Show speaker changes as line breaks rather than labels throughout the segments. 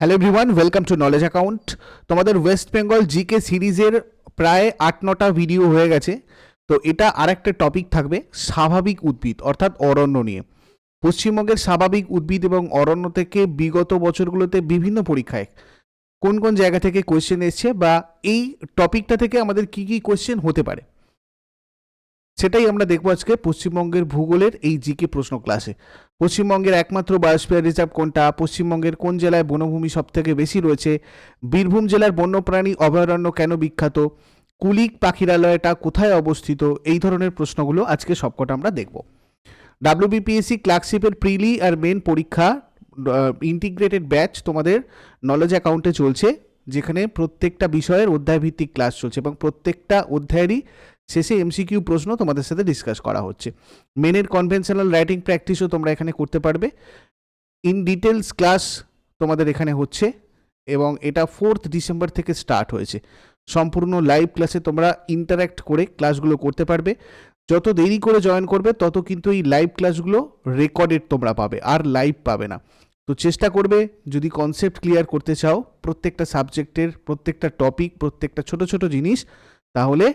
Hello everyone welcome to Knowledge Account তোমাদের West Bengal GK সিরিজের প্রায় আট নটা ভিডিও হয়ে গেছে। তো এটা আরেকটা টপিক থাকবে, স্বাভাবিক উদ্ভিদ, অর্থাৎ অরণ্য নিয়ে। পশ্চিমবঙ্গের স্বাভাবিক উদ্ভিদ এবং অরণ্য থেকে বিগত বছরগুলোতে বিভিন্ন পরীক্ষায়। কোন কোন জায়গা থেকে কোয়েশ্চেন এসছে বা এই টপিকটা থেকে আমাদের কি কি কোয়েশ্চেন হতে পারে? সেটাই আমরা দেখব আজকে পশ্চিমবঙ্গের ভূগোলের এই জিকে প্রশ্ন ক্লাসে পশ্চিমবঙ্গের একমাত্র বায়োস্ফিয়ার রিজার্ভ কোনটা? পশ্চিমবঙ্গের কোন জেলায় বনভূমি সব থেকে বেশি রয়েছে? বীরভূম জেলার বন্যপ্রাণী অভয়ারণ্য কেন বিখ্যাত? কুলিক পাখিরালয়টা কোথায় অবস্থিত? এই ধরনের প্রশ্নগুলো আজকে সবকটা আমরা দেখব। ডাব্লিউবিপিএসসি ক্লার্কশিপের প্রিলি আর মেন পরীক্ষা ইন্টিগ্রেটেড ব্যাচ তোমাদের নলেজ অ্যাকাউন্টে চলছে, যেখানে প্রত্যেকটা বিষয়ের অধ্যায়ভিত্তিক ক্লাস চলছে এবং প্রত্যেকটা অধ্যায়েরই শেষে এমসিকিউ প্রশ্ন তোমাদের সাথে ডিসকাস করা হচ্ছে। মেনের কনভেনশনাল রাইটিং প্র্যাকটিসও তোমরা এখানে করতে পারবে। ইন ডিটেলস ক্লাস তোমাদের এখানে হচ্ছে এবং এটা ফোর্থ ডিসেম্বর থেকে স্টার্ট হয়েছে। সম্পূর্ণ লাইভ ক্লাসে তোমরা ইন্টারাক্ট করে ক্লাসগুলো করতে পারবে। যত দেরি করে জয়েন করবে, তত কিন্তু এই লাইভ ক্লাসগুলো রেকর্ডেড তোমরা পাবে, আর লাইভ পাবে না। তো চেষ্টা করবে, যদি কনসেপ্ট ক্লিয়ার করতে চাও, প্রত্যেকটা সাবজেক্টের প্রত্যেকটা টপিক প্রত্যেকটা ছোট ছোট জিনিস, তাহলে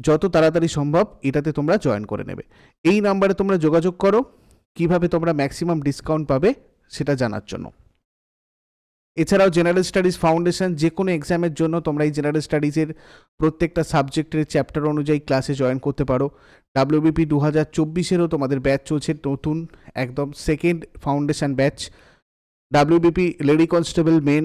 যত তাড়াতাড়ি সম্ভব এটাতে তোমরা জয়েন করে নেবে। এই নাম্বারে তোমরা যোগাযোগ করো, কীভাবে তোমরা ম্যাক্সিমাম ডিসকাউন্ট পাবে সেটা জানার জন্য। এছাড়াও জেনারেল স্টাডিজ ফাউন্ডেশন যে কোনো এক্সামের জন্য তোমরা এই জেনারেল স্টাডিজের প্রত্যেকটা সাবজেক্টের চ্যাপ্টার অনুযায়ী ক্লাসে জয়েন করতে পারো। ডাব্লিউবিপি দু হাজার চব্বিশেরও তোমাদের ব্যাচ চলছে, নতুন, একদম second foundation batch WBP lady constable main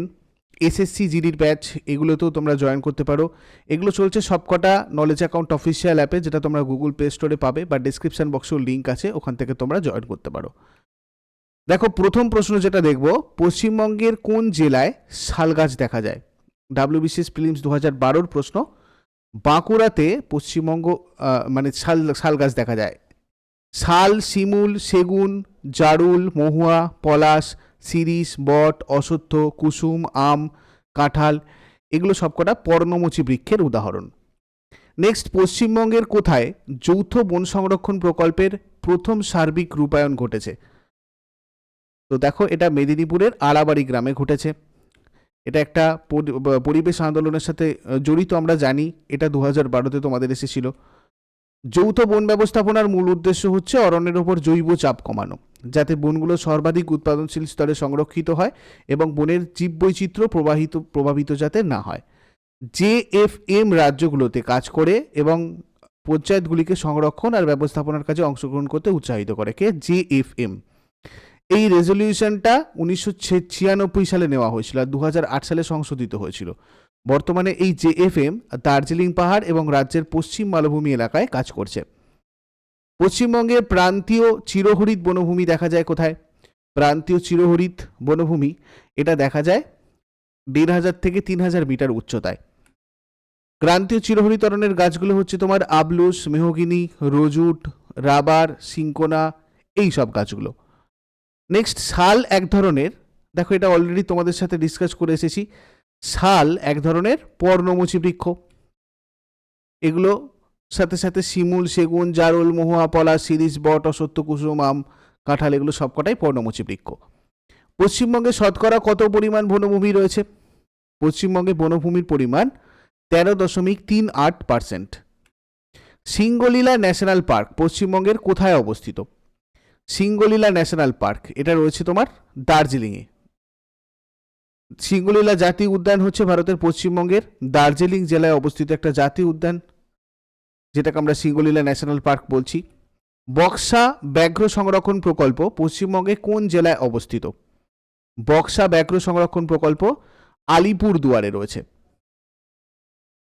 SSC জিডির batch এগুলোতেও তোমরা জয়েন করতে পারো। এগুলো চলছে সবকটা নলেজ অ্যাকাউন্ট অফিসিয়াল অ্যাপে যেটা তোমরা গুগল প্লে স্টোরে পাবে, বা ডিসক্রিপশন বক্সেও লিঙ্ক আছে, ওখান থেকে তোমরা জয়েন করতে পারো। দেখো, প্রথম প্রশ্ন যেটা দেখব, পশ্চিমবঙ্গের কোন জেলায় শাল গাছ দেখা যায়? ডাব্লিউবিসিএস ফিলিমস দু হাজার বারোর প্রশ্ন। বাঁকুড়াতে পশ্চিমবঙ্গ মানে শাল শাল গাছ দেখা যায়। শাল, শিমুল, সেগুন, জারুল, মহুয়া, পলাশ শিরিষ বট, অশ্বত্থ, কুসুম, আম, কাঁঠাল, এগুলো সবকটা পর্ণমোচী বৃক্ষের উদাহরণ। নেক্সট পশ্চিমবঙ্গের কোথায় যৌথ বন সংরক্ষণ প্রকল্পের প্রথম সার্বিক রূপায়ণ ঘটেছে? তো দেখো, এটা মেদিনীপুরের আড়াবাড়ি গ্রামে ঘটেছে। এটা একটা পরিবেশ আন্দোলনের সাথে জড়িত আমরা জানি। এটা দু হাজার বারোতে তোমাদের এসেছিল। যৌথ বন ব্যবস্থাপনার মূল উদ্দেশ্য হচ্ছে অরণ্যের ওপর জৈব চাপ কমানো, যাতে বনগুলো সর্বাধিক উৎপাদনশীল স্তরে সংরক্ষিত হয় এবং বনের জীববৈচিত্র্য প্রবাহিত, প্রভাবিত যাতে না হয়। জে এফ এম রাজ্যগুলোতে কাজ করে এবং পঞ্চায়েতগুলিকে সংরক্ষণ আর ব্যবস্থাপনার কাজে অংশগ্রহণ করতে উৎসাহিত করে কে? J F M. এই রেজলিউশনটা উনিশশো ছিয়ানব্বই সালে নেওয়া হয়েছিল আর দু সালে সংশোধিত হয়েছিল। বর্তমানে এই জেএফএম দার্জিলিং পাহাড় এবং রাজ্যের পশ্চিম মালভূমি এলাকায় কাজ করছে। পশ্চিমবঙ্গের প্রান্তীয় চিরহরিত বনভূমি দেখা যায় কোথায়? প্রান্তীয় চিরহরিত বনভূমি, এটা দেখা যায় দেড় হাজার থেকে তিন হাজার মিটার উচ্চতায়। ক্রান্তীয় চিরহরিত অরণ্যের গাছগুলো হচ্ছে তোমার আবলুস, মেহগিনি, রোজুট, রাবার, সিঙ্কোনা, এই সব গাছগুলো। নেক্সট শাল এক ধরনের, দেখো এটা অলরেডি তোমাদের সাথে ডিসকাস করে এসেছি। শাল এক ধরনের পর্ণমোচী বৃক্ষ। এগুলো সাথে সাথে শিমুল, সেগুন, জারুল, মহুয়া, পলা, শিরিষ, বট অসত্য কুসুম, আম, কাঁঠাল এগুলো সবকটাই পর্ণমোচী বৃক্ষ। পশ্চিমবঙ্গে শতকরা কত পরিমাণ বনভূমি রয়েছে? পশ্চিমবঙ্গে বনভূমির পরিমাণ তেরো দশমিক তিন আট পার্সেন্ট। সিঙ্গলীলা ন্যাশনাল পার্ক পশ্চিমবঙ্গের কোথায় অবস্থিত? সিঙ্গলীলা ন্যাশনাল পার্ক, এটা রয়েছে তোমার দার্জিলিংয়ে। সিঙ্গলীলা জাতীয় উদ্যান হচ্ছে ভারতের পশ্চিমবঙ্গের দার্জিলিং জেলায় অবস্থিত একটা জাতীয় উদ্যান, যেটাকে আমরা সিঙ্গলীলা ন্যাশনাল পার্ক বলছি। বক্সা ব্যাঘ্র সংরক্ষণ প্রকল্প পশ্চিমবঙ্গে কোন জেলায় অবস্থিত? বক্সা ব্যাঘ্র সংরক্ষণ প্রকল্প আলিপুর দুয়ারে রয়েছে।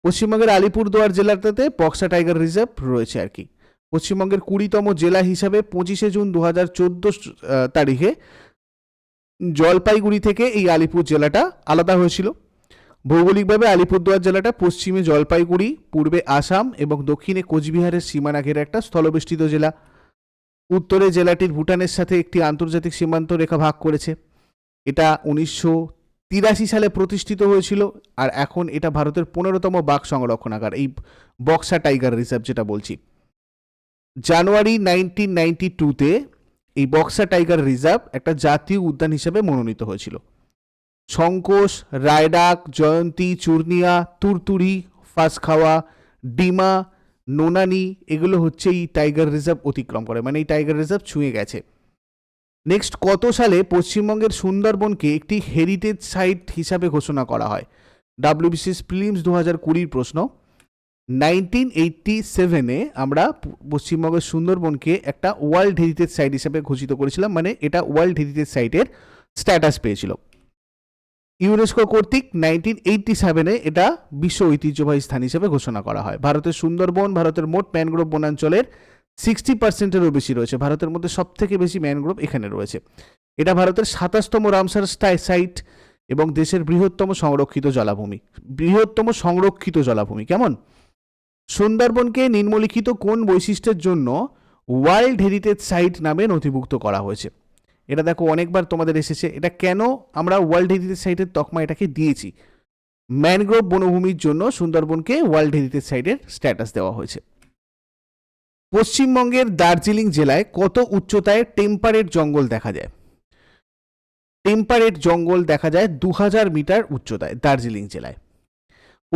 পশ্চিমবঙ্গের আলিপুরদুয়ার জেলাটাতে বক্সা টাইগার রিজার্ভ রয়েছে আর কি। পশ্চিমবঙ্গের কুড়িতম জেলা হিসাবে পঁচিশে জুন দু হাজার চোদ্দ তারিখে জলপাইগুড়ি থেকে এই আলিপুর জেলাটা আলাদা হয়েছিল। ভৌগোলিকভাবে আলিপুরদুয়ার জেলাটা পশ্চিমে জলপাইগুড়ি, পূর্বে আসাম এবং দক্ষিণে কোচবিহারের সীমানা ঘেরা একটা স্থলবেষ্টিত জেলা। উত্তরে জেলাটির ভুটানের সাথে একটি আন্তর্জাতিক সীমান্ত রেখা ভাগ করেছে। এটা উনিশশো তিরাশি সালে প্রতিষ্ঠিত হয়েছিল আর এখন এটা ভারতের পনেরোতম বাঘ সংরক্ষণাগার, এই বক্সা টাইগার রিজার্ভ যেটা বলছি। জানুয়ারি নাইনটিন নাইনটি টুতে এই বক্সা টাইগার রিজার্ভ একটা জাতীয় উদ্যান হিসেবে মনোনীত হয়েছিল। শঙ্কোষ রায়ডাক, জয়ন্তী, চূর্ণিয়া, তুরতুরি, ফাঁসখাওয়া, ডিমা, নোনানি, এগুলো হচ্ছে এই টাইগার রিজার্ভ অতিক্রম করে। মানে এই টাইগার রিজার্ভ ছুঁয়ে গেছে। নেক্সট, কত সালে পশ্চিমবঙ্গের সুন্দরবনকে একটি হেরিটেজ সাইট হিসাবে ঘোষণা করা হয়? ডাব্লিউবিসিএস প্রিলিমস দু হাজার কুড়ির প্রশ্ন। নাইনটিন এইটটি সেভেনে আমরা পশ্চিমবঙ্গের সুন্দরবনকে একটা ওয়ার্ল্ড হেরিটেজ সাইট হিসাবে ঘোষিত করেছিলাম মানে এটা ওয়ার্ল্ড হেরিটেজ সাইটের স্ট্যাটাস পেয়েছিল। ইউনেস্কো কর্তৃক নাইনটিন এইটটি সেভেনে এটা বিশ্ব ঐতিহ্যবাহী স্থান হিসেবে ঘোষণা করা হয়। ভারতের সুন্দরবন, ভারতের মোট ম্যানগ্রোভ বনাঞ্চলের সিক্সটি পার্সেন্টেরও বেশি রয়েছে। ভারতের মধ্যে সব থেকে বেশি ম্যানগ্রোভ এখানে রয়েছে। এটা ভারতের সাতাশতম রামসার স্টাই সাইট এবং দেশের বৃহত্তম সংরক্ষিত জলাভূমি। বৃহত্তম সংরক্ষিত জলাভূমি। কেমন? সুন্দরবনকে নিম্নলিখিত কোন বৈশিষ্ট্যের জন্য ওয়ার্ল্ড হেরিটেজ সাইট নামে নথিভুক্ত করা হয়েছে? এটা দেখো, অনেকবার তোমাদের এসেছে। এটা কেন আমরা ওয়ার্ল্ড হেরিটেজ সাইটের তকমা এটাকে দিয়েছি? ম্যানগ্রোভ বনভূমির জন্য সুন্দরবনকে ওয়ার্ল্ড হেরিটেজ সাইটের স্ট্যাটাস দেওয়া হয়েছে। পশ্চিমবঙ্গের দার্জিলিং জেলায় কত উচ্চতায় টেম্পারেট জঙ্গল দেখা যায়? টেম্পারেট জঙ্গল দেখা যায় দু হাজার মিটার উচ্চতায় দার্জিলিং জেলায়।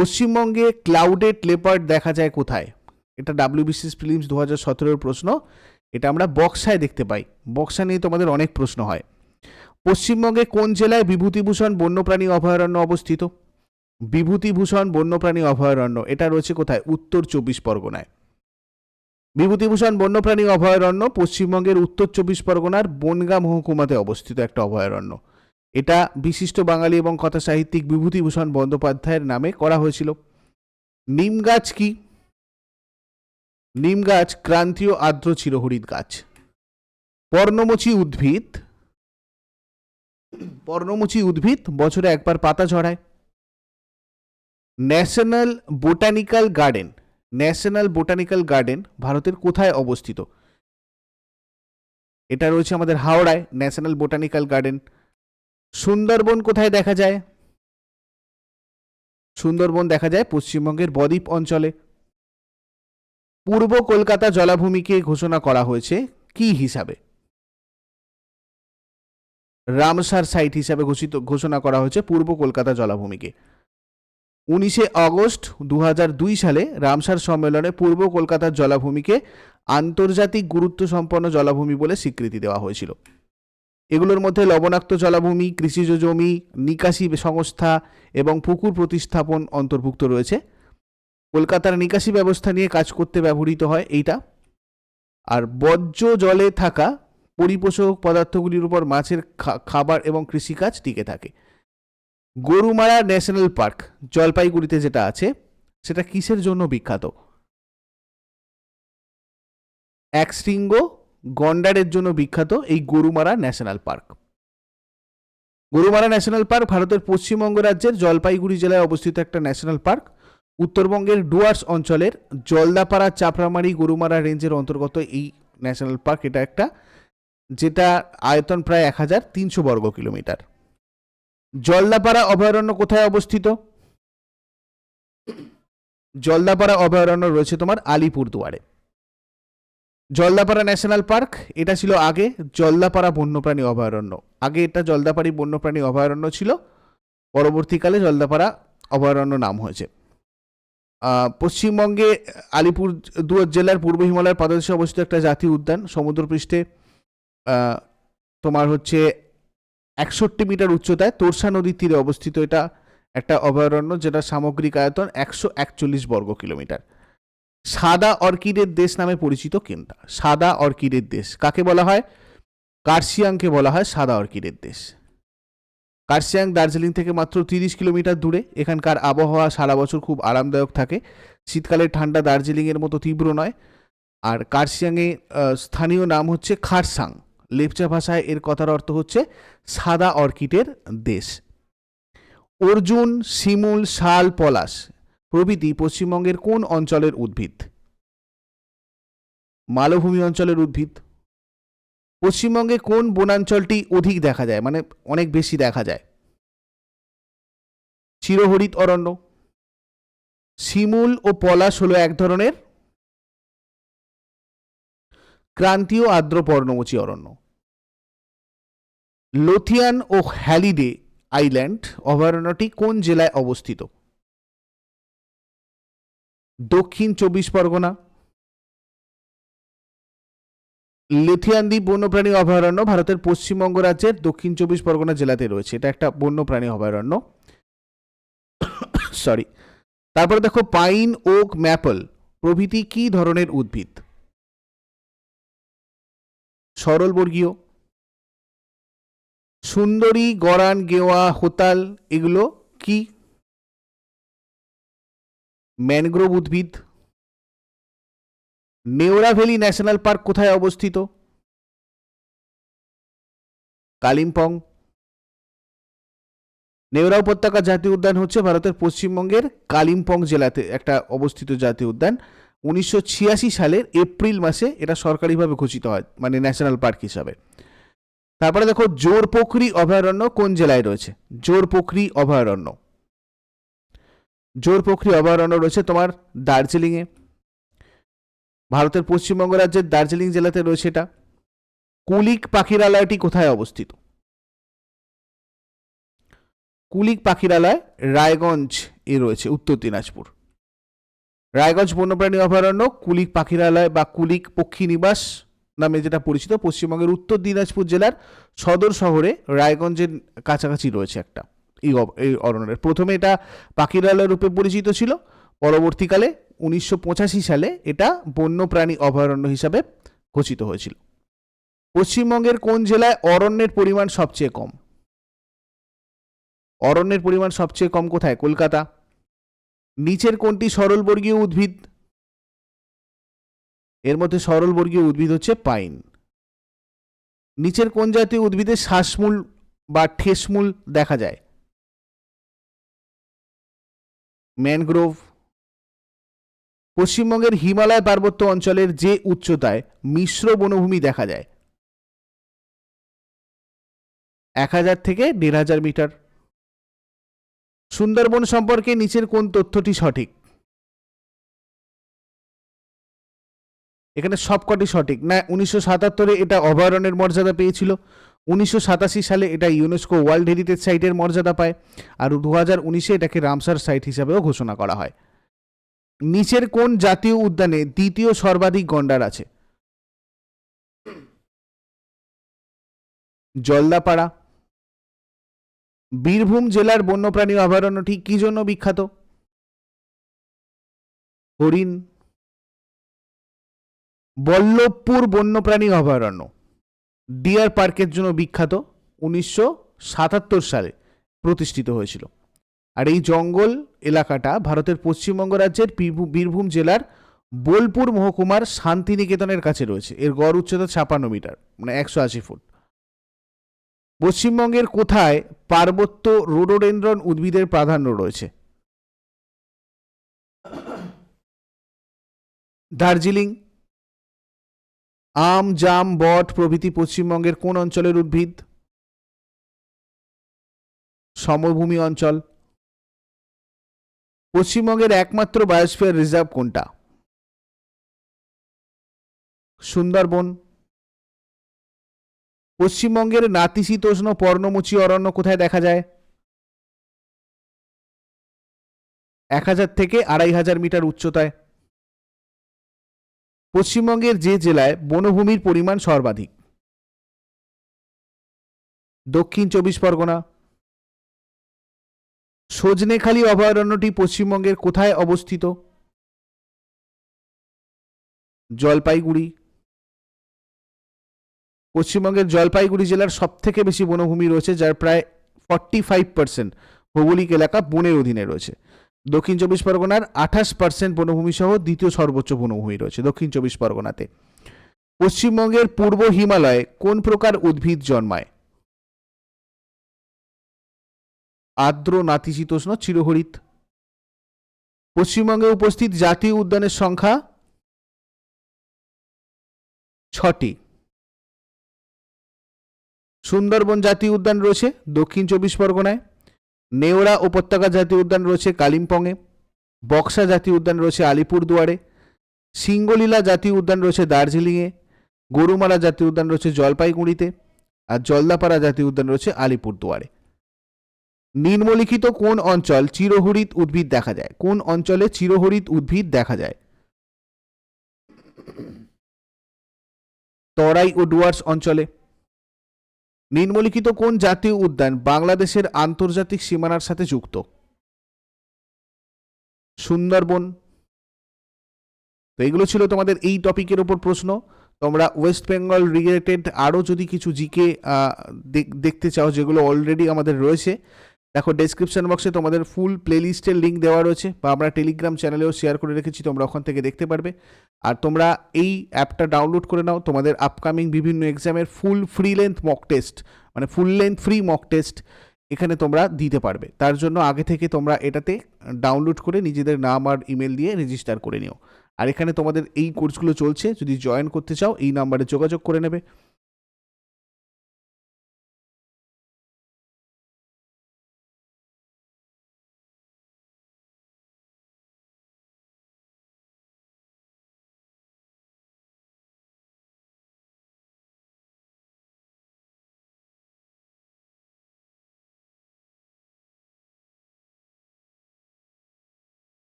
পশ্চিমবঙ্গে ক্লাউডেড লেপার্ড দেখা যায় কোথায়? এটা ডাব্লিউবিসিএস ফিলিমস দু হাজার সতেরোর প্রশ্ন। এটা আমরা বক্সায় দেখতে পাই। বক্সা নিয়ে তোমাদের অনেক প্রশ্ন হয়। পশ্চিমবঙ্গে কোন জেলায় বিভূতিভূষণ বন্যপ্রাণী অভয়ারণ্য অবস্থিত? বিভূতিভূষণ বন্যপ্রাণী অভয়ারণ্য। এটা রয়েছে কোথায়? উত্তর চব্বিশ পরগনায়। বিভূতিভূষণ বন্যপ্রাণী অভয়ারণ্য পশ্চিমবঙ্গের উত্তর চব্বিশ পরগনার বনগাঁ মহকুমাতে অবস্থিত একটা অভয়ারণ্য। এটা বিশিষ্ট বাঙালি এবং কথা সাহিত্যিক বিভূতিভূষণ বন্দ্যোপাধ্যায়ের নামে করা হয়েছিল। নিম গাছ কি? নিম গাছ ক্রান্তীয় আর্দ্র চিরহরিৎ গাছ। পর্ণমোচী উদ্ভিদ। পর্ণমোচী উদ্ভিদ বছরে একবার পাতা ঝরায়। National botanical garden. National botanical garden ভারতের কোথায় অবস্থিত? এটা রয়েছে আমাদের হাওড়ায়, ন্যাশনাল বোটানিক্যাল গার্ডেন। সুন্দরবন কোথায় দেখা যায়? সুন্দরবন দেখা যায় পশ্চিমবঙ্গের বদ্বীপ অঞ্চলে। পূর্ব কলকাতা জলাভূমিকে ঘোষণা করা হয়েছে কি হিসাবে? রামসার সাইট হিসাবে ঘোষিত, ঘোষণা করা হয়েছে পূর্ব কলকাতা জলাভূমিকে। উনিশে আগস্ট দু সালে রামসার সম্মেলনে পূর্ব কলকাতার জলাভূমিকে আন্তর্জাতিক গুরুত্ব সম্পন্ন জলাভূমি বলে স্বীকৃতি দেওয়া হয়েছিল। এগুলোর মধ্যে লবণাক্ত জলাভূমি, কৃষিজ জমি, নিকাশি সংস্থা এবং পুকুর প্রতিস্থাপন অন্তর্ভুক্ত রয়েছে। কলকাতার নিকাশি ব্যবস্থা নিয়ে কাজ করতে ব্যবহৃত হয় এইটা। আর বর্জ্য জলে থাকা পরিপোষক পদার্থগুলির উপর মাছের খাবার এবং কৃষিকাজ টিকে থাকে। গরুমারা ন্যাশনাল পার্ক, জলপাইগুড়িতে যেটা আছে, সেটা কিসের জন্য বিখ্যাত? এক শৃঙ্গ গন্ডারের জন্য বিখ্যাত এই Gorumara national park. Gorumara national park ভারতের পশ্চিমবঙ্গ রাজ্যের জলপাইগুড়ি জেলায় অবস্থিত একটা ন্যাশনাল পার্ক। উত্তরবঙ্গের ডুয়ার্স অঞ্চলের জলদাপাড়া চাপড়ামারি গরুমারা রেঞ্জের অন্তর্গত এই ন্যাশনাল পার্ক এটা একটা, যেটা আয়তন প্রায় এক হাজার তিনশো বর্গ কিলোমিটার। জলদাপাড়া অভয়ারণ্য কোথায় অবস্থিত? জলদাপাড়া অভয়ারণ্য রয়েছে তোমার আলিপুরদুয়ারে। জলদাপাড়া ন্যাশনাল পার্ক, এটা ছিল আগে জলদাপাড়া বন্যপ্রাণী অভয়ারণ্য। আগে এটা জলদাপাড়ি বন্যপ্রাণী অভয়ারণ্য ছিল, পরবর্তীকালে জলদাপাড়া অভয়ারণ্য নাম হয়েছে। পশ্চিমবঙ্গে আলিপুর দুয়ার জেলার পূর্ব হিমালয়ের পাদদেশে অবস্থিত একটা জাতীয় উদ্যান, সমুদ্রপৃষ্ঠে তোমার হচ্ছে একষট্টি মিটার উচ্চতায় তোরসা নদীর তীরে অবস্থিত এটা একটা অভয়ারণ্য যেটা সামগ্রিক আয়তন একশো একচল্লিশ বর্গ কিলোমিটার। সাদা অর্কিডের দেশ নামে পরিচিত কোনটা সাদা অর্কিডের দেশ। কাকে বলা হয়? কার্শিয়াংকে বলা হয় সাদা অর্কিডের দেশ। কার্শিয়াং দার্জিলিং থেকে মাত্র তিরিশ কিলোমিটার দূরে। এখানকার আবহাওয়া সারা বছর খুব আরামদায়ক থাকে। শীতকালে ঠান্ডা দার্জিলিংয়ের মতো তীব্র নয়। আর কার্শিয়াংয়ে আহ, স্থানীয় নাম হচ্ছে খারসাং। লেপচা ভাষায় এর কথার অর্থ হচ্ছে সাদা অর্কিডের দেশ। অর্জুন শিমুল শাল পলাশ। প্রভৃতি পশ্চিমবঙ্গের কোন অঞ্চলের উদ্ভিদ? মালভূমি অঞ্চলের উদ্ভিদ। পশ্চিমবঙ্গে কোন বনাঞ্চলটি অধিক দেখা যায়? মানে অনেক বেশি দেখা যায়। চিরহরিত অরণ্য। শিমুল ও পলাশ হলো এক ধরনের ক্রান্তীয় আর্দ্র পর্ণমোচী অরণ্য। লোথিয়ান ও হ্যালিডে আইল্যান্ড, অভয়ারণ্যটি কোন জেলায় অবস্থিত? দক্ষিণ চব্বিশ পরগনা লেথিয়ানদ্বীপ বন্যপ্রাণী অভয়ারণ্য ভারতের পশ্চিমবঙ্গ রাজ্যের দক্ষিণ চব্বিশ পরগনা জেলাতে রয়েছে। এটা একটা বন্যপ্রাণী অভয়ারণ্য। সরি তারপরে দেখো, পাইন, ওক, ম্যাপল, প্রভৃতি কি ধরনের উদ্ভিদ? সরলবর্গীয়, সুন্দরী, গরান, গেওয়া, হোতাল, এগুলো কি ম্যানগ্রোভ উদ্ভিদ নেওরা ভ্যালি ন্যাশনাল পার্ক কোথায় অবস্থিত, কালিম্পং, নেওরা উপত্যকা জাতীয় উদ্যান হচ্ছে ভারতের পশ্চিমবঙ্গের কালিম্পং জেলাতে একটা অবস্থিত জাতীয় উদ্যান। উনিশশো ছিয়াশি সালের এপ্রিল মাসে এটা সরকারিভাবে ঘোষিত হয় মানে ন্যাশনাল পার্ক হিসাবে। তারপরে দেখো, জোরপোখরি অভয়ারণ্য কোন জেলায় রয়েছে? জোরপোখরি অভয়ারণ্য। জোরপোখরি অভয়ারণ্য রয়েছে তোমার দার্জিলিংয়ে। ভারতের পশ্চিমবঙ্গ রাজ্যের দার্জিলিং জেলাতে রয়েছে এটা। কুলিক পাখিরালয়টি কোথায় অবস্থিত? কুলিক পাখিরালয় রায়গঞ্জ এ রয়েছে, উত্তর দিনাজপুর। রায়গঞ্জ বন্যপ্রাণী অভয়ারণ্য, কুলিক পাখিরালয় বা কুলিক পক্ষী নিবাস নামে যেটা পরিচিত, পশ্চিমবঙ্গের উত্তর দিনাজপুর জেলার সদর শহরে রায়গঞ্জের কাছাকাছি রয়েছে একটা। এই এই অরণ্যের প্রথমে এটা পাখিরালয় রূপে পরিচিত ছিল। পরবর্তীকালে উনিশশো পঁচাশি সালে এটা বন্যপ্রাণী অভয়ারণ্য হিসাবে ঘোষিত হয়েছিল। পশ্চিমবঙ্গের কোন জেলায় অরণ্যের পরিমাণ সবচেয়ে কম? অরণ্যের পরিমাণ সবচেয়ে কম কোথায়? কলকাতা। নিচের কোনটি সরলবর্গীয় উদ্ভিদ? এর মধ্যে সরলবর্গীয় উদ্ভিদ হচ্ছে পাইন। নিচের কোন জাতীয় উদ্ভিদের শ্বাসমূল বা ঠেসমূল দেখা যায়? ম্যানগ্রোভ। পশ্চিমবঙ্গের হিমালয় পার্বত্য অঞ্চলের যে উচ্চতায় মিশ্র বনভূমি দেখা যায়, এক হাজার থেকে দেড় হাজার মিটার। সুন্দরবন সম্পর্কে নিচের কোন তথ্যটি সঠিক? এখানে সবকটি সঠিক। না, উনিশশো সাতাত্তরে এটা অভয়ারণ্যের মর্যাদা পেয়েছিল। উনিশশো সাতাশি সালে এটা ইউনেস্কো ওয়ার্ল্ড হেরিটেজ সাইটের মর্যাদা পায় আর দু হাজার উনিশে এটাকে রামসার সাইট হিসাবেও ঘোষণা করা হয়। নিচের কোন জাতীয় উদ্যানে দ্বিতীয় সর্বাধিক গন্ডার আছে? জলদাপাড়া। বীরভূম জেলার বন্যপ্রাণী অভয়ারণ্যটি কি জন্য বিখ্যাত? হরিণ। বল্লভপুর বন্যপ্রাণী অভয়ারণ্য। ডিয়ার পার্কের জন্য বিখ্যাত উনিশশো সাতাত্তর সালে প্রতিষ্ঠিত হয়েছিল। আর এই জঙ্গল এলাকাটা ভারতের পশ্চিমবঙ্গ রাজ্যের বীরভূম জেলার বোলপুর মহকুমার শান্তিনিকেতনের কাছে রয়েছে। এর গড় উচ্চতা ছাপান্ন মিটার মানে একশো আশি ফুট। পশ্চিমবঙ্গের কোথায় পার্বত্য রোডোডেন্ড্রন উদ্ভিদের প্রাধান্য রয়েছে? দার্জিলিং আম, জাম, বট প্রভৃতি পশ্চিমবঙ্গের কোন অঞ্চলের উদ্ভিদ? সমভূমি অঞ্চল। পশ্চিমবঙ্গের একমাত্র বায়োস্ফিয়ার রিজার্ভ কোনটা? সুন্দরবন। পশ্চিমবঙ্গের নাতিশীতোষ্ণ পর্ণমোচী অরণ্য কোথায় দেখা যায়? এক হাজার থেকে আড়াই হাজার মিটার উচ্চতায়। পশ্চিমবঙ্গের যে জেলায় বনভূমির পরিমাণ সর্বাধিক। দক্ষিণ চব্বিশ পরগনা। সজনেখালী অভয়ারণ্যটি পশ্চিমবঙ্গের কোথায় অবস্থিত? জলপাইগুড়ি। পশ্চিমবঙ্গের জলপাইগুড়ি জেলার সব থেকে বেশি বনভূমি রয়েছে, যার প্রায় ফর্টি ফাইভ পার্সেন্ট ভৌগোলিক এলাকা বনের অধীনে রয়েছে। দক্ষিণ চব্বিশ পরগনার আঠাশ পার্সেন্ট বনভূমি সহ দ্বিতীয় সর্বোচ্চ বনভূমি রয়েছে দক্ষিণ চব্বিশ পরগনাতে। পশ্চিমবঙ্গের পূর্ব হিমালয়ে কোন প্রকার উদ্ভিদ জন্মায়? আর্দ্র নাতিশীতোষ্ণ চিরহরিত পশ্চিমবঙ্গে উপস্থিত জাতীয় উদ্যানের সংখ্যা ছটি। সুন্দরবন জাতীয় উদ্যান রয়েছে দক্ষিণ চব্বিশ পরগনায়। নেওড়া উপত্যকা জাতীয় উদ্যান রয়েছে কালিম্পংয়ে, বক্সা জাতীয় উদ্যান রয়েছে আলিপুরদুয়ারে সিঙ্গলীলা জাতীয় উদ্যান রয়েছে দার্জিলিংয়ে, গরুমারা জাতীয় উদ্যান রয়েছে জলপাইগুড়িতে আর জলদাপাড়া জাতীয় উদ্যান রয়েছে আলিপুরদুয়ারে। নিম্নলিখিত কোন অঞ্চল চিরহরিত উদ্ভিদ দেখা যায়? কোন অঞ্চলে চিরহরিত উদ্ভিদ দেখা যায়? তরাই ও ডুয়ার্স অঞ্চলে নিম্নলিখিত কোন জাতীয় উদ্যান বাংলাদেশের আন্তর্জাতিক সীমানার সাথে যুক্ত? সুন্দরবন। তো এগুলো ছিল তোমাদের এই টপিকের ওপর প্রশ্ন। তোমরা ওয়েস্ট বেঙ্গল রিলেটেড আরও যদি কিছু জিকে দেখতে চাও যেগুলো অলরেডি আমাদের রয়েছে দেখো ডেসক্রিপশন বক্সে তোমাদের ফুল প্লেলিস্টের লিঙ্ক দেওয়া রয়েছে, বা আমরা টেলিগ্রাম চ্যানেলেও শেয়ার করে রেখেছি, তোমরা ওখান থেকে দেখতে পারবে। আর তোমরা এই অ্যাপটা ডাউনলোড করে নাও, তোমাদের আপকামিং বিভিন্ন এক্সামের full free length mock test মানে full length free mock test এখানে তোমরা দিতে পারবে। তার জন্য আগে থেকে তোমরা এটাতে ডাউনলোড করে নিজেদের নাম আর ইমেল দিয়ে রেজিস্টার করে নিও। আর এখানে তোমাদের এই কোর্সগুলো চলছে, যদি জয়েন করতে চাও, এই নাম্বারে যোগাযোগ করে নেবে।